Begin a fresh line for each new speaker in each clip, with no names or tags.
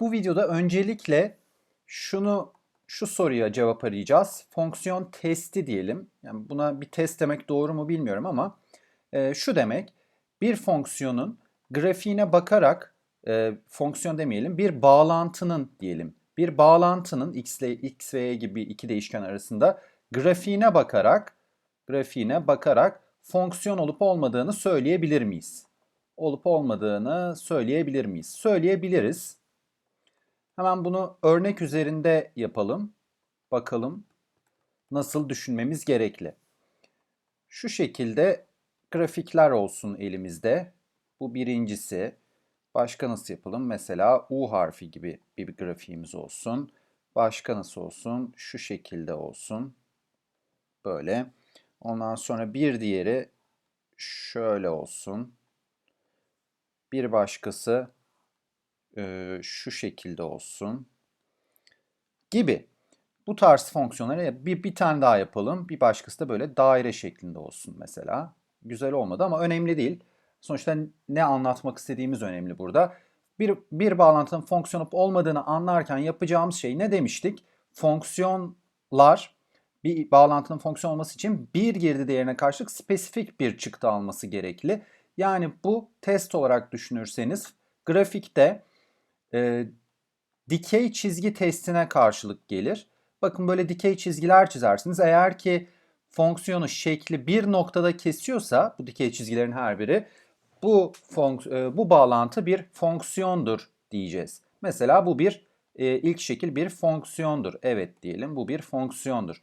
Bu videoda öncelikle şunu şu soruya cevap arayacağız. Fonksiyon testi diyelim. Yani buna bir test demek doğru mu bilmiyorum ama e, şu demek bir fonksiyonun grafiğine bakarak e, fonksiyon demeyelim bir bağlantının diyelim bir bağlantının x ile x ve y gibi iki değişken arasında grafiğine bakarak grafiğine bakarak fonksiyon olup olmadığını söyleyebilir miyiz? Olup olmadığını söyleyebilir miyiz? Söyleyebiliriz. Hemen bunu örnek üzerinde yapalım. Bakalım nasıl düşünmemiz gerekli. Şu şekilde grafikler olsun elimizde. Bu birincisi. Başka nasıl yapalım? Mesela U harfi gibi bir grafiğimiz olsun. Başka nasıl olsun? Şu şekilde olsun. Böyle. Ondan sonra bir diğeri şöyle olsun. Bir başkası e, şu şekilde olsun. Gibi. Bu tarz fonksiyonları bir, bir tane daha yapalım. Bir başkası da böyle daire şeklinde olsun mesela. Güzel olmadı ama önemli değil. Sonuçta ne anlatmak istediğimiz önemli burada. Bir, bir bağlantının fonksiyon olup olmadığını anlarken yapacağımız şey ne demiştik? Fonksiyonlar bir bağlantının fonksiyon olması için bir girdi değerine karşılık spesifik bir çıktı alması gerekli. Yani bu test olarak düşünürseniz grafikte e, dikey çizgi testine karşılık gelir. Bakın böyle dikey çizgiler çizersiniz. Eğer ki fonksiyonu şekli bir noktada kesiyorsa bu dikey çizgilerin her biri bu e, bu bağlantı bir fonksiyondur diyeceğiz. Mesela bu bir e, ilk şekil bir fonksiyondur. Evet diyelim bu bir fonksiyondur.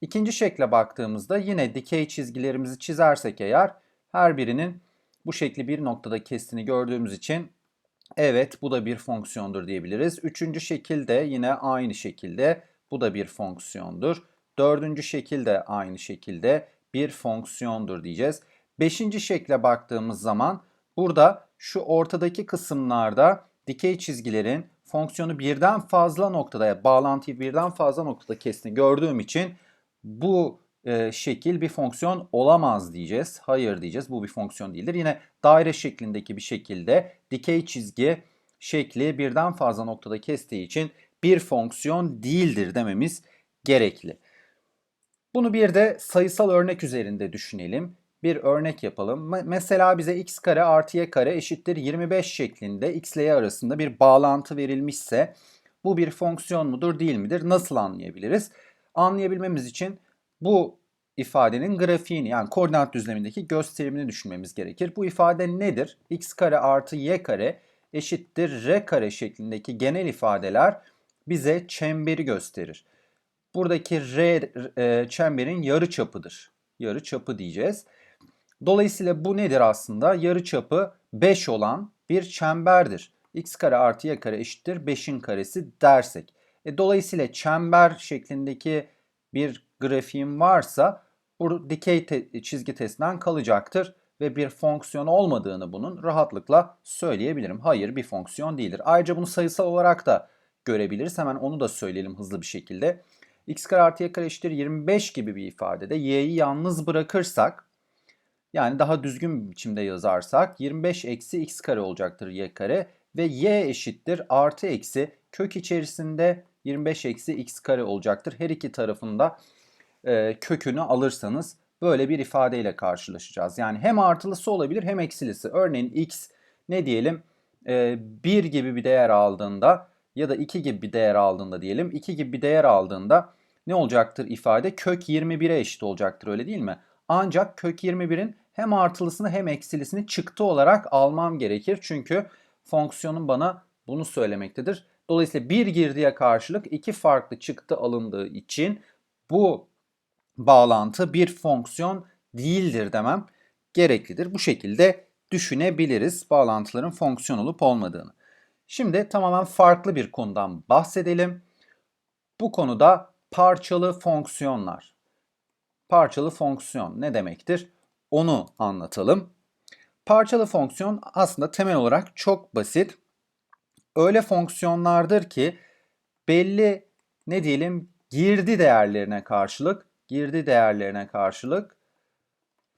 İkinci şekle baktığımızda yine dikey çizgilerimizi çizersek eğer her birinin bu şekli bir noktada kestiğini gördüğümüz için evet bu da bir fonksiyondur diyebiliriz. Üçüncü şekilde yine aynı şekilde bu da bir fonksiyondur. Dördüncü şekilde aynı şekilde bir fonksiyondur diyeceğiz. Beşinci şekle baktığımız zaman burada şu ortadaki kısımlarda dikey çizgilerin fonksiyonu birden fazla noktada, bağlantıyı birden fazla noktada kestiğini gördüğüm için bu e, şekil bir fonksiyon olamaz diyeceğiz. Hayır diyeceğiz. Bu bir fonksiyon değildir. Yine daire şeklindeki bir şekilde dikey çizgi şekli birden fazla noktada kestiği için bir fonksiyon değildir dememiz gerekli. Bunu bir de sayısal örnek üzerinde düşünelim. Bir örnek yapalım. Mesela bize x kare artı y kare eşittir 25 şeklinde x ile y arasında bir bağlantı verilmişse bu bir fonksiyon mudur değil midir? Nasıl anlayabiliriz? Anlayabilmemiz için bu ifadenin grafiğini yani koordinat düzlemindeki gösterimini düşünmemiz gerekir. Bu ifade nedir? x kare artı y kare eşittir r kare şeklindeki genel ifadeler bize çemberi gösterir. Buradaki r e, çemberin yarı çapıdır. Yarı çapı diyeceğiz. Dolayısıyla bu nedir aslında? Yarı çapı 5 olan bir çemberdir. x kare artı y kare eşittir 5'in karesi dersek. E, dolayısıyla çember şeklindeki bir grafiğim varsa bu dikey te çizgi testinden kalacaktır ve bir fonksiyon olmadığını bunun rahatlıkla söyleyebilirim. Hayır bir fonksiyon değildir. Ayrıca bunu sayısal olarak da görebiliriz. Hemen onu da söyleyelim hızlı bir şekilde. x kare artı y kare eşittir 25 gibi bir ifadede y'yi yalnız bırakırsak yani daha düzgün bir biçimde yazarsak 25 eksi x kare olacaktır y kare ve y eşittir artı eksi kök içerisinde 25 eksi x kare olacaktır. Her iki tarafında e, kökünü alırsanız böyle bir ifadeyle karşılaşacağız. Yani hem artılısı olabilir hem eksilisi. Örneğin x ne diyelim e, 1 gibi bir değer aldığında ya da 2 gibi bir değer aldığında diyelim 2 gibi bir değer aldığında ne olacaktır ifade? Kök 21'e eşit olacaktır öyle değil mi? Ancak kök 21'in hem artılısını hem eksilisini çıktı olarak almam gerekir. Çünkü fonksiyonun bana bunu söylemektedir. Dolayısıyla bir girdiye karşılık iki farklı çıktı alındığı için bu bağlantı bir fonksiyon değildir demem gereklidir. Bu şekilde düşünebiliriz bağlantıların fonksiyon olup olmadığını. Şimdi tamamen farklı bir konudan bahsedelim. Bu konuda parçalı fonksiyonlar. Parçalı fonksiyon ne demektir? Onu anlatalım. Parçalı fonksiyon aslında temel olarak çok basit. Öyle fonksiyonlardır ki belli ne diyelim girdi değerlerine karşılık girdi değerlerine karşılık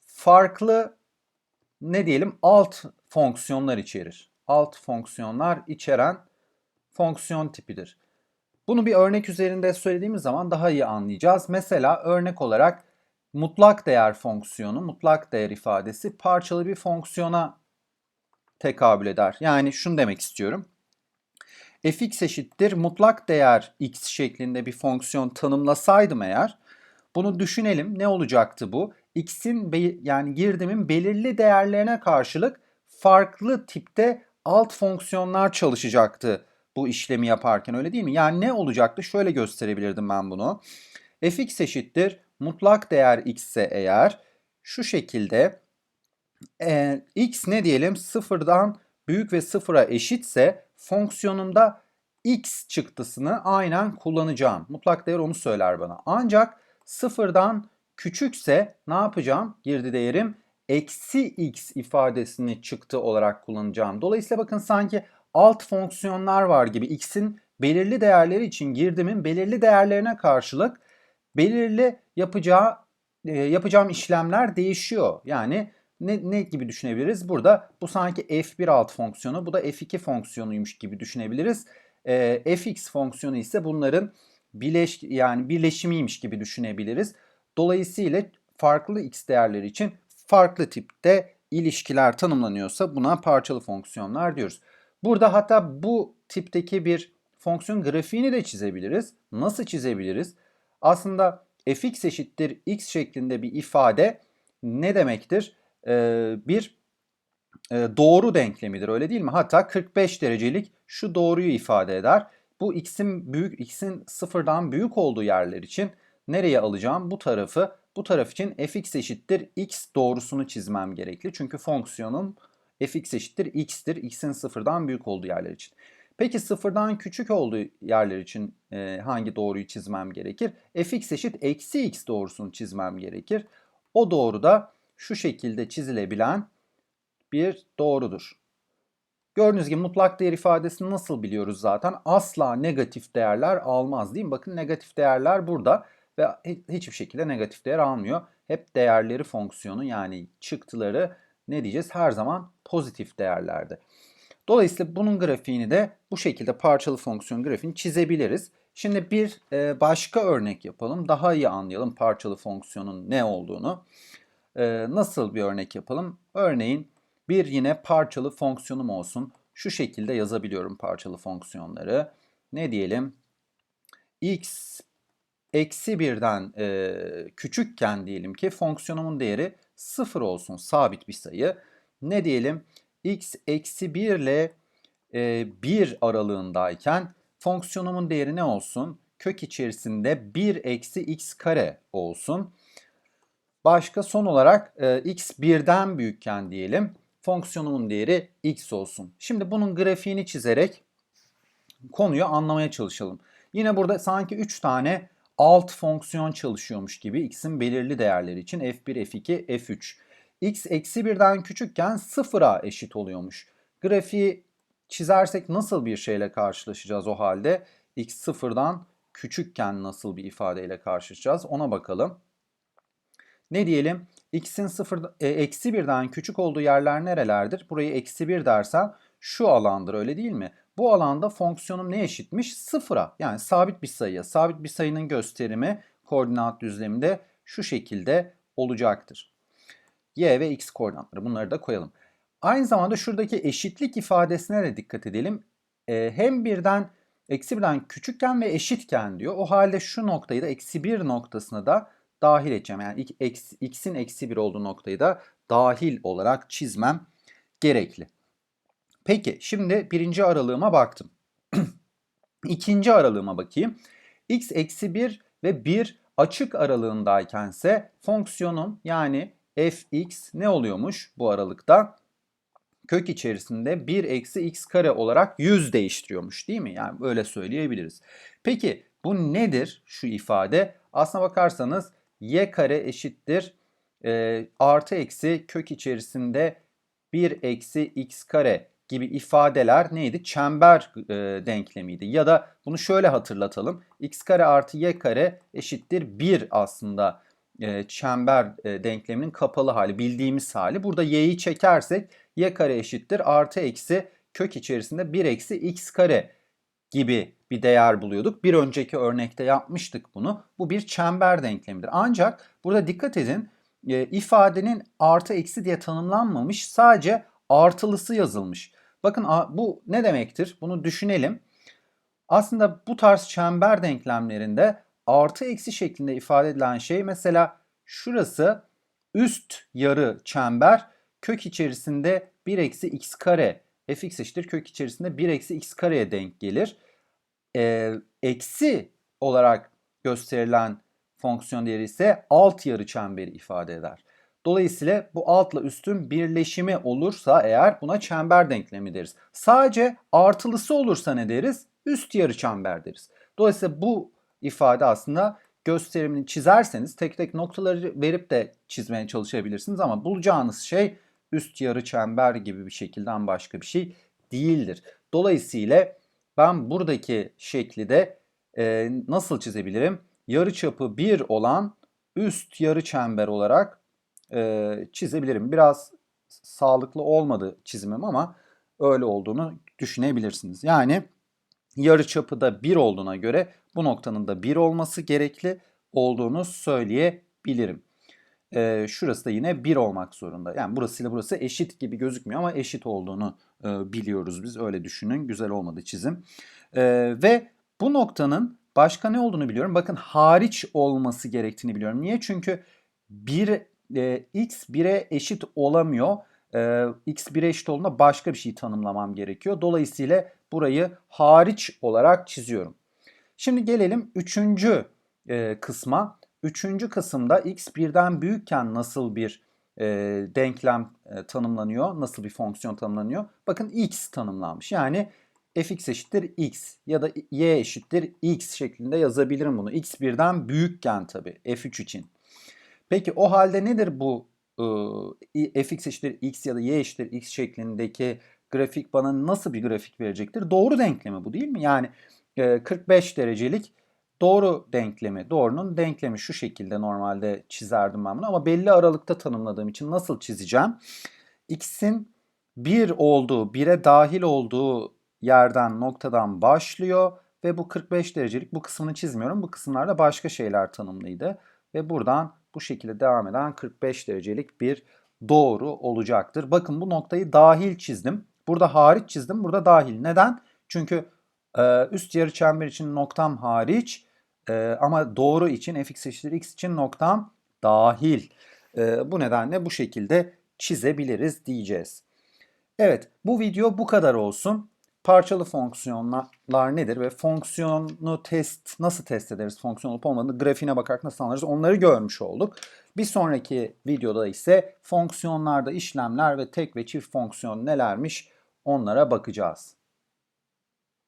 farklı ne diyelim alt fonksiyonlar içerir. Alt fonksiyonlar içeren fonksiyon tipidir. Bunu bir örnek üzerinde söylediğimiz zaman daha iyi anlayacağız. Mesela örnek olarak mutlak değer fonksiyonu, mutlak değer ifadesi parçalı bir fonksiyona tekabül eder. Yani şunu demek istiyorum. Fx eşittir mutlak değer x şeklinde bir fonksiyon tanımlasaydım eğer bunu düşünelim. Ne olacaktı bu? x'in yani girdimin belirli değerlerine karşılık farklı tipte alt fonksiyonlar çalışacaktı bu işlemi yaparken öyle değil mi? Yani ne olacaktı? Şöyle gösterebilirdim ben bunu. fx eşittir mutlak değer x ise eğer şu şekilde e, x ne diyelim sıfırdan büyük ve sıfıra eşitse fonksiyonumda x çıktısını aynen kullanacağım. Mutlak değer onu söyler bana. Ancak sıfırdan küçükse ne yapacağım? Girdi değerim eksi x ifadesini çıktı olarak kullanacağım. Dolayısıyla bakın sanki alt fonksiyonlar var gibi x'in belirli değerleri için girdimin belirli değerlerine karşılık belirli yapacağı e, yapacağım işlemler değişiyor. Yani ne, ne gibi düşünebiliriz? Burada bu sanki f1 alt fonksiyonu, bu da f2 fonksiyonuymuş gibi düşünebiliriz. E, fx fonksiyonu ise bunların bileş yani birleşimiymiş gibi düşünebiliriz. Dolayısıyla farklı x değerleri için farklı tipte ilişkiler tanımlanıyorsa buna parçalı fonksiyonlar diyoruz. Burada hatta bu tipteki bir fonksiyon grafiğini de çizebiliriz. Nasıl çizebiliriz? Aslında fx eşittir x şeklinde bir ifade ne demektir? Bir doğru denklemidir öyle değil mi? Hatta 45 derecelik şu doğruyu ifade eder. Bu x'in büyük x'in sıfırdan büyük olduğu yerler için nereye alacağım? Bu tarafı bu taraf için fx eşittir x doğrusunu çizmem gerekli. Çünkü fonksiyonum fx eşittir x'tir. x'in sıfırdan büyük olduğu yerler için. Peki sıfırdan küçük olduğu yerler için e, hangi doğruyu çizmem gerekir? fx eşit eksi x doğrusunu çizmem gerekir. O doğru da şu şekilde çizilebilen bir doğrudur. Gördüğünüz gibi mutlak değer ifadesini nasıl biliyoruz zaten? Asla negatif değerler almaz değil mi? Bakın negatif değerler burada ve hiçbir şekilde negatif değer almıyor. Hep değerleri fonksiyonu yani çıktıları ne diyeceğiz? Her zaman pozitif değerlerde. Dolayısıyla bunun grafiğini de bu şekilde parçalı fonksiyon grafiğini çizebiliriz. Şimdi bir e, başka örnek yapalım. Daha iyi anlayalım parçalı fonksiyonun ne olduğunu. E, nasıl bir örnek yapalım? Örneğin bir yine parçalı fonksiyonum olsun. Şu şekilde yazabiliyorum parçalı fonksiyonları. Ne diyelim? x eksi birden e, küçükken diyelim ki fonksiyonumun değeri 0 olsun sabit bir sayı. Ne diyelim? x eksi 1 ile e, 1 aralığındayken fonksiyonumun değeri ne olsun? Kök içerisinde 1 eksi x kare olsun. Başka son olarak e, x birden büyükken diyelim fonksiyonumun değeri x olsun. Şimdi bunun grafiğini çizerek konuyu anlamaya çalışalım. Yine burada sanki 3 tane alt fonksiyon çalışıyormuş gibi x'in belirli değerleri için f1, f2, f3. x eksi birden küçükken sıfıra eşit oluyormuş. Grafiği çizersek nasıl bir şeyle karşılaşacağız o halde? x sıfırdan küçükken nasıl bir ifadeyle karşılaşacağız ona bakalım. Ne diyelim? x'in sıfır, e, eksi birden küçük olduğu yerler nerelerdir? Burayı eksi bir dersen şu alandır öyle değil mi? Bu alanda fonksiyonum ne eşitmiş? Sıfıra yani sabit bir sayıya. Sabit bir sayının gösterimi koordinat düzleminde şu şekilde olacaktır. Y ve x koordinatları bunları da koyalım. Aynı zamanda şuradaki eşitlik ifadesine de dikkat edelim. Ee, hem birden eksi birden küçükken ve eşitken diyor. O halde şu noktayı da eksi bir noktasına da dahil edeceğim. Yani x'in eksi bir olduğu noktayı da dahil olarak çizmem gerekli. Peki şimdi birinci aralığıma baktım. İkinci aralığıma bakayım. x eksi 1 ve 1 açık aralığındaykense fonksiyonum yani fx ne oluyormuş bu aralıkta? Kök içerisinde 1 eksi x kare olarak 100 değiştiriyormuş değil mi? Yani böyle söyleyebiliriz. Peki bu nedir şu ifade? Aslına bakarsanız y kare eşittir e, artı eksi kök içerisinde 1 eksi x kare gibi ifadeler neydi? Çember e, denklemiydi. Ya da bunu şöyle hatırlatalım. x kare artı y kare eşittir 1 aslında e, çember e, denkleminin kapalı hali, bildiğimiz hali. Burada y'yi çekersek y kare eşittir artı eksi kök içerisinde 1 eksi x kare gibi bir değer buluyorduk. Bir önceki örnekte yapmıştık bunu. Bu bir çember denklemidir. Ancak burada dikkat edin e, ifadenin artı eksi diye tanımlanmamış. Sadece artılısı yazılmış. Bakın bu ne demektir? Bunu düşünelim. Aslında bu tarz çember denklemlerinde artı eksi şeklinde ifade edilen şey mesela şurası üst yarı çember kök içerisinde 1 eksi x kare fx eşittir kök içerisinde 1 eksi x kareye denk gelir. Ee, eksi olarak gösterilen fonksiyon değeri ise alt yarı çemberi ifade eder. Dolayısıyla bu altla üstün birleşimi olursa eğer buna çember denklemi deriz. Sadece artılısı olursa ne deriz? Üst yarı çember deriz. Dolayısıyla bu ifade aslında gösterimini çizerseniz tek tek noktaları verip de çizmeye çalışabilirsiniz ama bulacağınız şey üst yarı çember gibi bir şekilden başka bir şey değildir. Dolayısıyla ben buradaki şekli de e, nasıl çizebilirim? Yarı çapı 1 olan üst yarı çember olarak e, çizebilirim. Biraz sağlıklı olmadı çizimim ama öyle olduğunu düşünebilirsiniz. Yani yarı çapı da 1 olduğuna göre bu noktanın da 1 olması gerekli olduğunu söyleyebilirim. Ee, şurası da yine 1 olmak zorunda. Yani burasıyla burası eşit gibi gözükmüyor ama eşit olduğunu e, biliyoruz biz. Öyle düşünün. Güzel olmadı çizim. E, ve bu noktanın başka ne olduğunu biliyorum. Bakın hariç olması gerektiğini biliyorum. Niye? Çünkü 1 e, x 1'e eşit olamıyor. E, x 1'e eşit olduğunda başka bir şey tanımlamam gerekiyor. Dolayısıyla burayı hariç olarak çiziyorum. Şimdi gelelim üçüncü e, kısma. Üçüncü kısımda x birden büyükken nasıl bir e, denklem e, tanımlanıyor, nasıl bir fonksiyon tanımlanıyor? Bakın x tanımlanmış. Yani fx eşittir x ya da y eşittir x şeklinde yazabilirim bunu. x birden büyükken tabii f3 için. Peki o halde nedir bu e, fx eşittir x ya da y eşittir x şeklindeki grafik bana nasıl bir grafik verecektir? Doğru denklemi bu değil mi? Yani 45 derecelik doğru denklemi, doğrunun denklemi şu şekilde normalde çizerdim ben bunu ama belli aralıkta tanımladığım için nasıl çizeceğim? X'in 1 olduğu, 1'e dahil olduğu yerden, noktadan başlıyor ve bu 45 derecelik bu kısmını çizmiyorum. Bu kısımlarda başka şeyler tanımlıydı ve buradan bu şekilde devam eden 45 derecelik bir doğru olacaktır. Bakın bu noktayı dahil çizdim. Burada hariç çizdim, burada dahil. Neden? Çünkü üst yarı çember için noktam hariç e, ama doğru için fx eşittir x için noktam dahil. E, bu nedenle bu şekilde çizebiliriz diyeceğiz. Evet bu video bu kadar olsun. Parçalı fonksiyonlar nedir ve fonksiyonu test nasıl test ederiz fonksiyon olup olmadığını grafiğine bakarak nasıl anlarız onları görmüş olduk. Bir sonraki videoda ise fonksiyonlarda işlemler ve tek ve çift fonksiyon nelermiş onlara bakacağız.